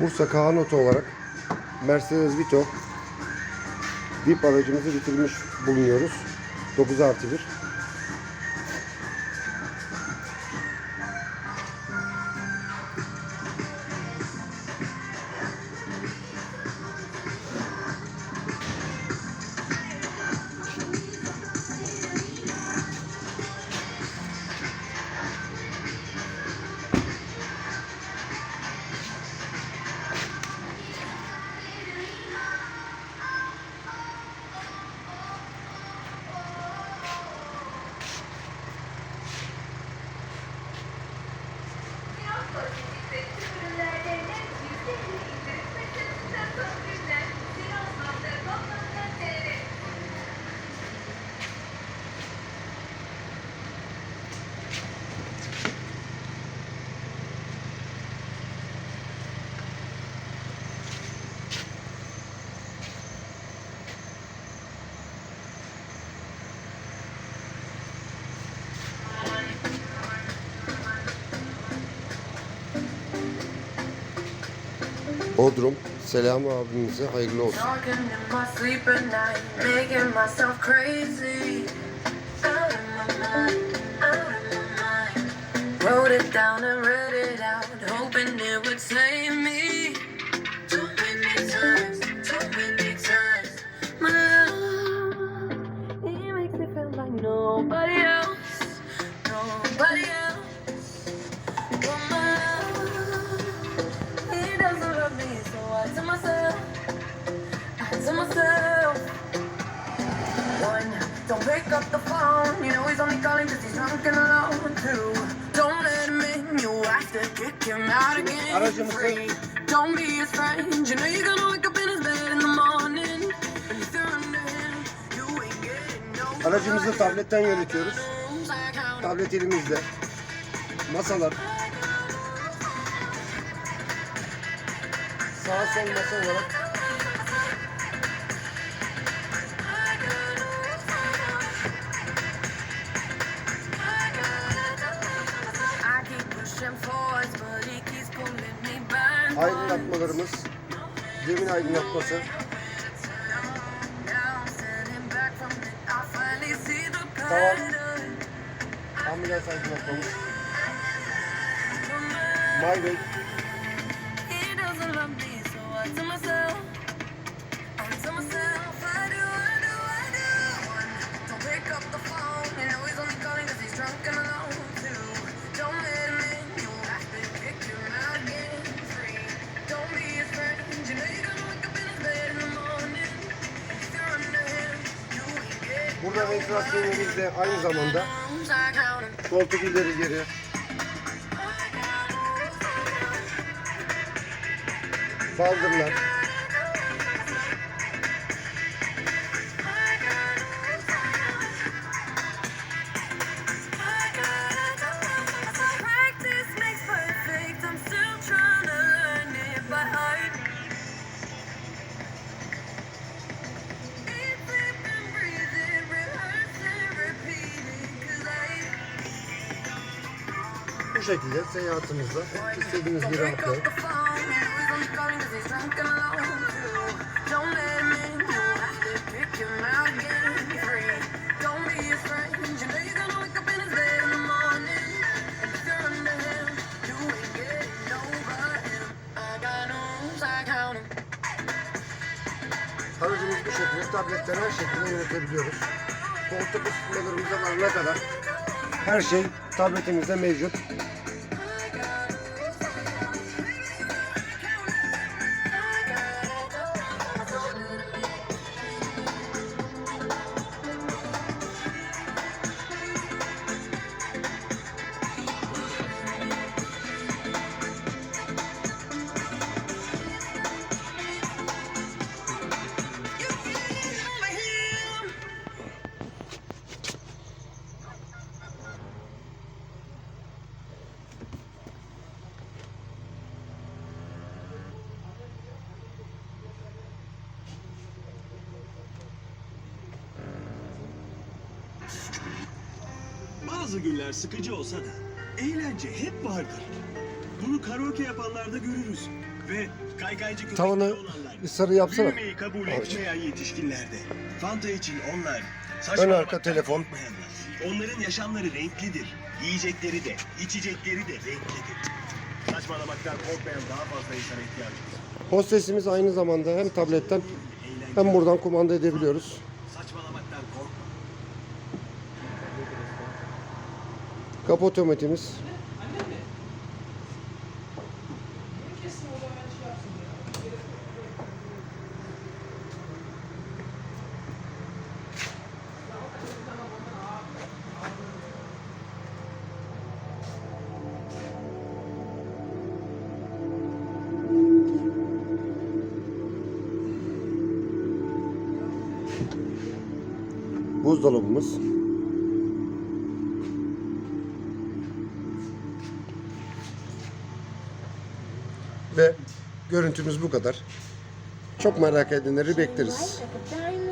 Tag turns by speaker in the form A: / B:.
A: Bursa Kahanota olarak Mercedes Vito VIP aracımızı bitirmiş bulunuyoruz. 9 artı 1. Bodrum. Selami abimize hayırlı olsun.
B: Wrote it down and read it out, hoping it would save me. calling cause he's drunk and I want. Don't let him in, you'll have to kick him out again. Don't be his friend, you know you're gonna wake up in his bed in the morning.
A: Aracımızı tabletten yönetiyoruz. Tablet elimizde. Masalar. Sağ sol masa olarak Aydınlatmalarımız, zemin aydınlatması,
B: tavan,
A: ambulans aydınlatmamız,
B: Maybach,
A: burada ventilasyonumuzda aynı zamanda koltuk ileri geri. Baldırlar. şekilde seyahatimizde istediğiniz bir rahatlığı Aracımız bu şekilde tabletten her şekilde yönetebiliyoruz. Koltuk ısıtmalarımızdan alana kadar her şey tabletimizde mevcut.
C: Bazı günler sıkıcı olsa da eğlence hep vardır. Bunu karaoke yapanlarda görürüz. Ve kaykaycı köpekleri
A: Tavanı
C: olanlar.
A: bir sarı yapsana.
C: Büyümeyi kabul
A: Abicim.
C: etmeyen yetişkinlerde. Fanta için onlar.
A: Ön arka telefon.
C: Onların yaşamları renklidir. Yiyecekleri de, içecekleri de renklidir. Saçmalamaktan korkmayan daha fazla insana ihtiyacımız var.
A: Hostesimiz aynı zamanda hem tabletten hem buradan kumanda edebiliyoruz. Kapı otomatimiz. Buzdolabımız. Ve görüntümüz bu kadar. Çok merak edenleri bekleriz.